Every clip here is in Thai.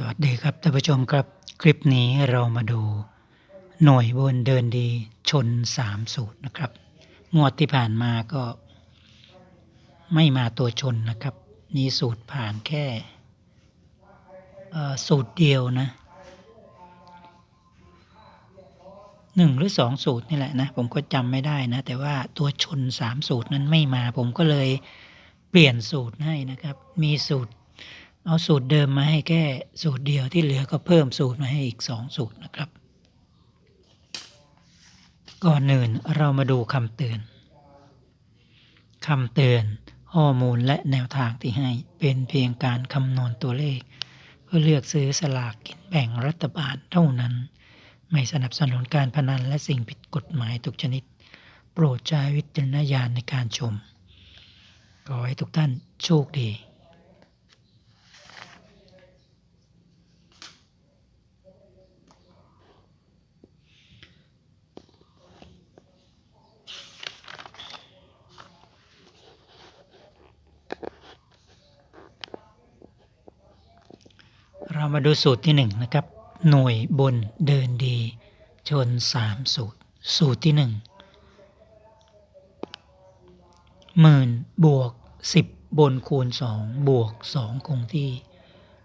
สวัสดีครับท่านผู้ชมครับ คลิปนี้เรามาดู หน่วยบนเดินดีชนสามสูตรนะครับ งวดที่ผ่านมาก็ ไม่มาตัวชนนะครับ นี่สูตรผ่านแค่สูตรเดียวนะหนึ่งหรือสองสูตรนี่แหละนะผมก็จำไม่ได้นะ แต่ว่าตัวชนสามสูตรนั้นไม่มา ผมก็เลยเปลี่ยนสูตรให้นะครับ มีสูตร เอาสูตรเดิมมาให้แค่สูตรเดียวที่เหลือก็เพิ่มสูตรมาให้อีกสองสูตรนะครับ ก่อนอื่นเรามาดูคำเตือนคำเตือนข้อมูลและแนวทางที่ให้เป็นเพียงการคำนวณตัวเลข เพื่อเลือกซื้อสลากกินแบ่งรัฐบาลเท่านั้น ไม่สนับสนุนการพนันและสิ่งผิดกฎหมายทุกชนิด โปรดใช้วิจารณญาณในการชม ขอให้ทุกท่านโชคดี เรามาดูสูตรที่หนึ่งนะครับ หน่วยบนเดินดี ชนสามสูตร สูตรที่หนึ่งหมื่นบวกสิบบนคูณสองบวกสองคงที่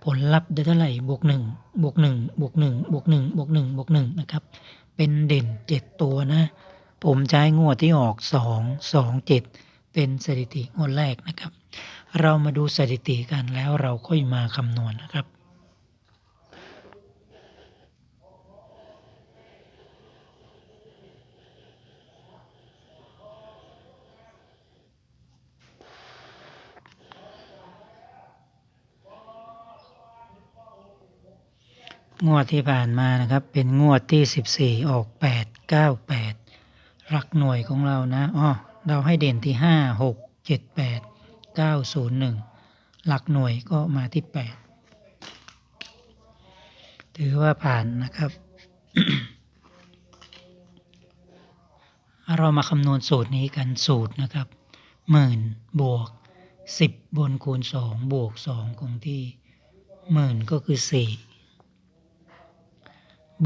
ผลลัพธ์ได้เท่าไหร่บวกหนึ่งบวกหนึ่งบวกหนึ่งบวกหนึ่งบวกหนึ่งบวกหนึ่งนะครับ เป็นเด่นเจ็ดตัวนะ ผมใช้งวดที่ออกสองสองเจ็ดเป็นสถิติงวดแรกนะครับ เรามาดูสถิติกันแล้วเราค่อยมาคำนวณนะครับ งวดที่ผ่านมานะครับ เป็นงวดที่ 14 ออก 8 9 8 หลักหน่วยของเรานะอ๋อเราให้เด่นที่ 5 6 7 8 9 0 1 หลักหน่วยก็มาที่ 8 ถือว่าผ่านนะครับ เรามาคำนวณสูตรนี้กันสูตรนะครับหมื่นบวก 10 บนคูณ 2 บวก 2 คงที่หมื่นก็คือ 4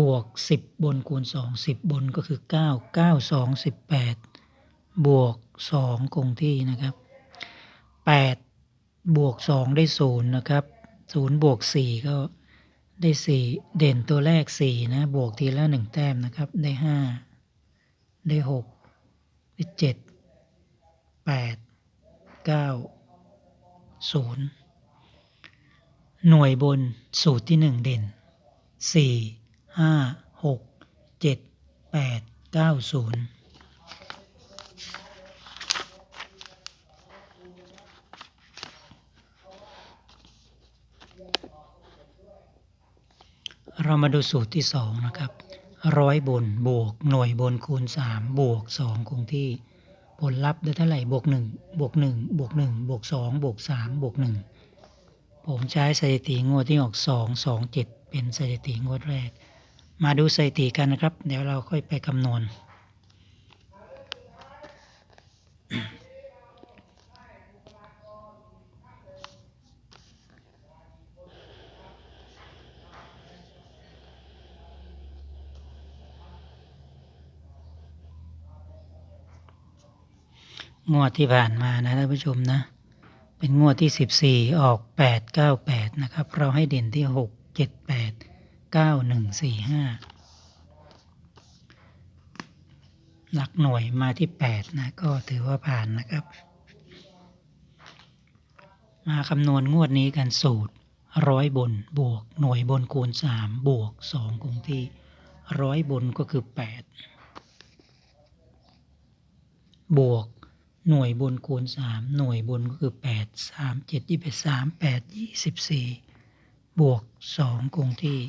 บวก 10 บนคูณ 2 10 บนก็คือ 9 9 2 18 บวก 2 คงที่นะครับ 8 บวก 2 ได้ 0 นะครับ 0 บวก 4 ก็ได้ 4 เด่นตัวแรก 4 นะ บวกทีละ 1 แต้มนะครับ ได้ 5 ได้ 6 ได้ 7 8 9 0 หน่วยบนสูตรที่ 1 เด่น 4 ห้าหกเจ็ดแปดเก้าศูนย์เรามาดูสูตรที่สองนะครับร้อยบนบวกหน่วยบนคูณสามบวกสองคงที่ผลลัพธ์ได้เท่าไหร่บวกหนึ่งบวกหนึ่งบวกหนึ่งบวกสองบวกสามบวกหนึ่งผมใช้สถิติงวดที่ออกสองสองเจ็ดเป็นสถิติงวดแรก มาดูสถิติกันนะครับ เดี๋ยวเราค่อยไปคำนวณ งวดที่ผ่านมานะท่านผู้ชมนะ เป็นงวดที่ 14 ออก 8 9 8 นะครับ เราให้เด่นที่ 6 7 8 9 1 4 5หลักหน่วยมาที่8นะ ก็ถือว่าผ่านนะครับ มาคำนวณงวดนี้กันสูตรร้อยบนบวกหน่วยบนคูณ3บวก2คงที่ร้อยบนก็คือ8บวกหน่วยบนคูณ3หน่วยบนก็คือ8 3 7 21 3 8 24บวก2คงที่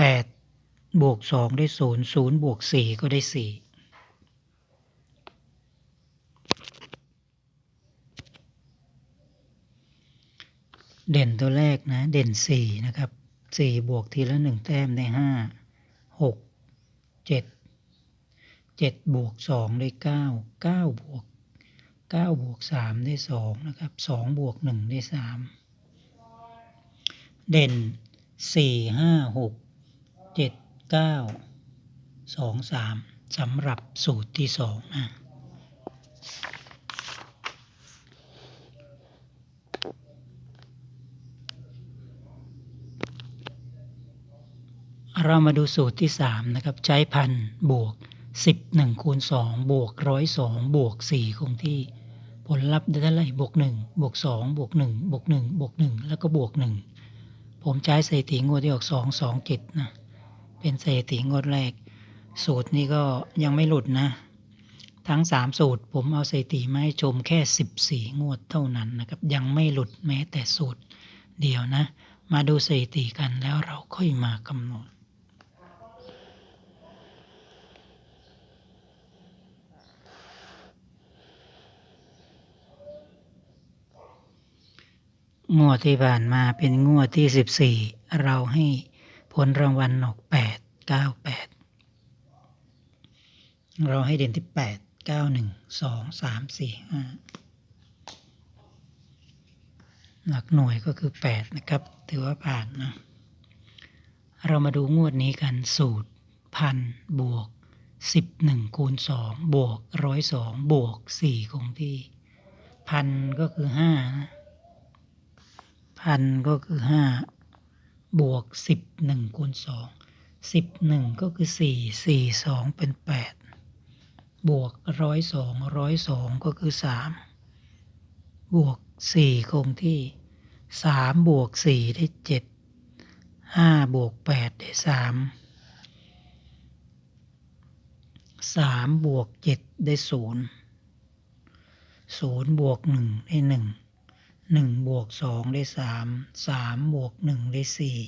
8บวก2ได้0 0บวก4ก็ได้ 4 เด่นตัวแรกนะ เด่น 4 นะครับ 4 บวกทีละ 1 แต้มได้ 5 6 7 7 บวก 2 ได้ 9 9 บวก 9 บวก 3 ได้ 2 นะครับ 2 บวก 1 ได้ 3 เด่นสี่ห้าหก เจ็ดเก้าสองสามสำหรับสูตรที่สองนะเรามาดูสูตรที่สามนะครับ ใช้พันบวกสิบหนึ่งคูณสองบวกร้อยสองบวกสี่คงที่ ผลลัพธ์ได้เท่าไหร่บวกหนึ่งบวกสองบวกหนึ่งบวกหนึ่งบวกหนึ่งแล้วก็บวกหนึ่งผมใช้สถิติงวดที่ออกสองสอง เจ็นเป็นสถิติงวดแรก สูตรนี้ก็ยังไม่หลุดนะ ทั้งสามสูตรผมเอาสถิติมาให้ชมแค่สิบสี่งวดเท่านั้นนะครับ ยังไม่หลุดแม้แต่สูตรเดียวนะ มาดูสถิติกันแล้วเราค่อยมากำหนดงวดที่ผ่านมาเป็นงวดที่สิบสี่เราให้ผลรางวัลออกแปด เก้าแปดเราให้เด่นที่แปดเก้าหนึ่งสองสามสี่ห้าหลักหน่วยก็คือแปดนะครับ ถือว่าผ่านนะ เรามาดูงวดนี้กันสูตรพันบวกสิบหนึ่งคูณสองบวกร้อยสองบวกสี่คงที่ พันก็คือห้านะพันก็คือห้าบวกสิบหนึ่งคูณสอง สิบหนึ่งก็คือสี่สี่สองเป็นแปดบวกร้อยสองร้อยสองก็คือสามบวกสี่คงที่สามบวกสี่ได้เจ็ดห้าบวกแปดได้สามสามบวกเจ็ดได้ศูนย์ศูนย์บวกหนึ่งได้หนึ่งหนึ่งบวกสองได้สามสามบวกหนึ่งได้สี่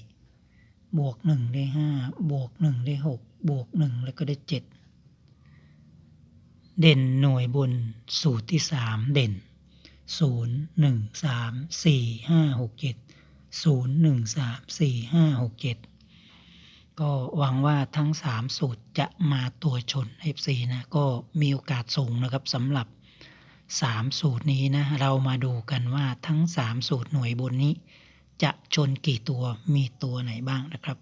บวกหนึ่งได้ห้าบวกหนึ่งได้หกบวกหนึ่งแล้วก็ได้เจ็ดเด่นหน่วยบนสูตรที่สามเด่นศูนย์หนึ่งสามสี่ห้าหกเจ็ดศูนย์หนึ่งสามสี่ห้าหกเจ็ดก็หวังว่าทั้งสามสูตรจะมาตัวชน FC นะ ก็มีโอกาสสูงนะครับสำหรับสามสูตรนี้นะ เรามาดูกันว่าทั้งสามสูตรหน่วยบนนี้ จะชนกี่ตัวมีตัวไหนบ้างนะครับ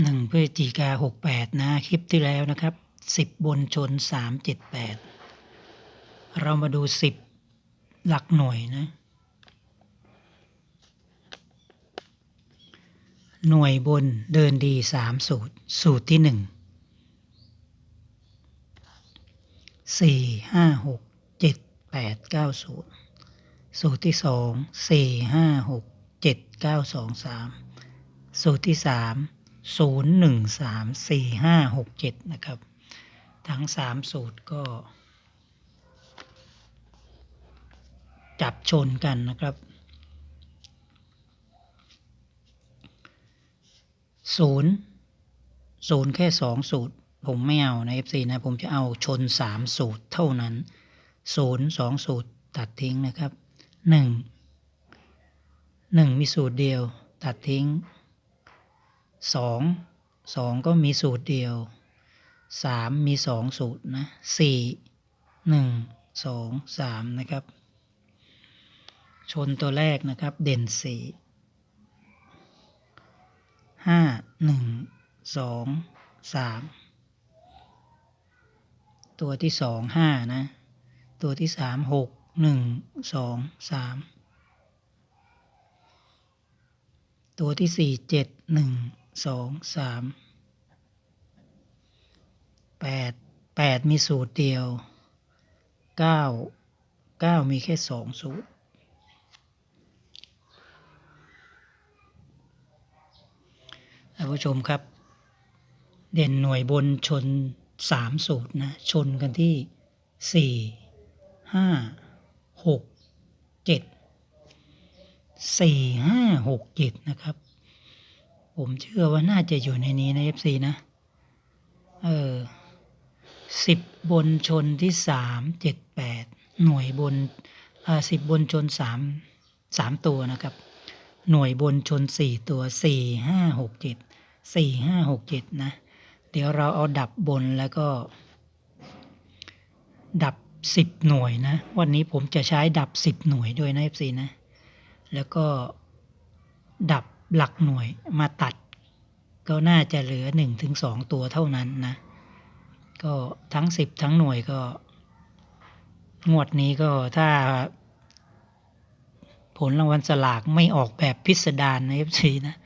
หนึ่งพฤศจิกาหกแปดนะ คลิปที่แล้วนะครับสิบบนชนสามเจ็ดแปดเรามาดูสิบหลักหน่วยนะ หน่วยบนเดินดีสามสูตร สูตรที่หนึ่งสี่ห้าหกเจ็ดแปดเก้าศูนย์สูตรที่สองสี่ห้าหกเจ็ดเก้าสองสามสูตรที่สามศูนย์หนึ่งสามสี่ห้าหกเจ็ดนะครับ ทั้งสามสูตรก็ จับชนกันนะครับ ศูนย์ศูนย์แค่สองสูตร ผมไม่เอาใน FC นะ ผมจะเอาชนสามสูตรเท่านั้นศูนย์สองสูตรตัดทิ้งนะครับหนึ่งหนึ่งมีสูตรเดียว ตัดทิ้งสองสองก็มีสูตรเดียวสามมีสองสูตรนะสี่หนึ่งสองสามนะครับ ชนตัวแรกนะครับ เด่นสี่ ห้าหนึ่งสองสามตัวที่สองห้านะ ตัวที่สามหกหนึ่งสองสามตัวที่สี่เจ็ดหนึ่งสองสามแปดแปดมีสูตรเดียวเก้าเก้ามีแค่สองสูตร ท่านผู้ชมครับ เด่นหน่วยบนชนสามสูตรนะ ชนกันที่สี่ห้าหกเจ็ดสี่ห้าหกเจ็ดนะครับ ผมเชื่อว่าน่าจะอยู่ในนี้นะ FC นะ เออสิบบนชนที่สามเจ็ดแปดหน่วยบนอ่าสิบบนชนสามสามตัวนะครับ หน่วยบนชนสี่ตัวสี่ห้าหกเจ็ด สี่ห้าหกเจ็ดนะ เดี๋ยวเราเอาดับบนแล้วก็ ดับสิบหน่วยนะ วันนี้ผมจะใช้ดับสิบหน่วยด้วยนะ FC นะ แล้วก็ดับหลักหน่วยมาตัด ก็น่าจะเหลือหนึ่งถึงสองตัวเท่านั้นนะ ก็ทั้งสิบทั้งหน่วยก็ งวดนี้ก็ถ้าผลรางวัลสลากไม่ออกแบบพิสดารนะ FC นะ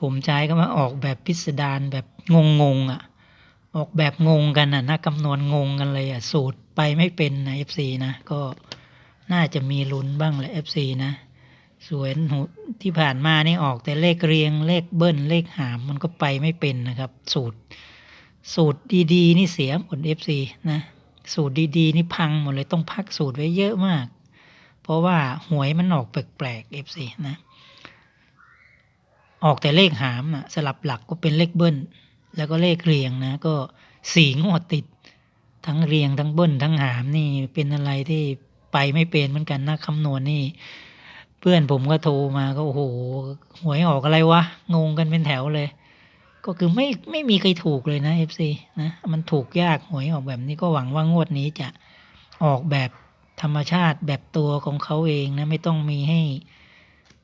ผมใช้ก็มาออกแบบพิสดารแบบงงๆอะ ออกแบบงงกันอะนะคำนวณงงกันเลยอะ สูตรไปไม่เป็นนะ FC นะก็น่าจะมีลุ้นบ้างแหละ FC นะส่วนที่ผ่านมานี่ออกแต่เลขเรียงเลขเบิ้ลเลขหามมันก็ไปไม่เป็นนะครับ สูตร สูตรดีๆ นี่เสียหมด FC นะสูตรดีๆ นี่พังหมดเลยต้องพักสูตรไว้เยอะมาก เพราะว่าหวยมันออกแปลกๆ FC นะ ออกแต่เลขหามอะสลับหลักก็เป็นเลขเบิ้ล แล้วก็เลขเรียงนะก็สี่งวดติด ทั้งเรียงทั้งเบิ้ลทั้งหามนี่เป็นอะไรที่ไปไม่เป็นเหมือนกันนะคำนวณนี่ เพื่อนผมก็โทรมาก็โอ้โหหวยออกอะไรวะ งงกันเป็นแถวเลย ก็คือไม่ไม่มีใครถูกเลยนะ FC นะมันถูกยากหวยออกแบบนี้ก็หวังว่างวดนี้จะออกแบบธรรมชาติแบบตัวของเขาเองนะไม่ต้องมีให้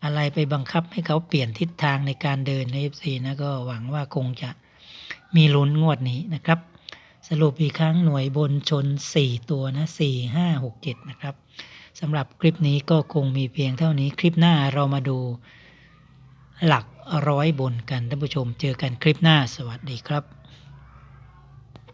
อะไรไปบังคับให้เขาเปลี่ยนทิศทางในการเดินใน FC นะก็หวังว่าคงจะมีลุ้นงวดนี้นะครับ สรุปอีกครั้งหน่วยบนชน 4 ตัวนะ 4 5 6 7 นะครับสำหรับคลิปนี้ก็คงมีเพียงเท่านี้คลิปหน้าเรามาดูหลักร้อยบนกันท่านผู้ชมเจอกันคลิปหน้าสวัสดีครับ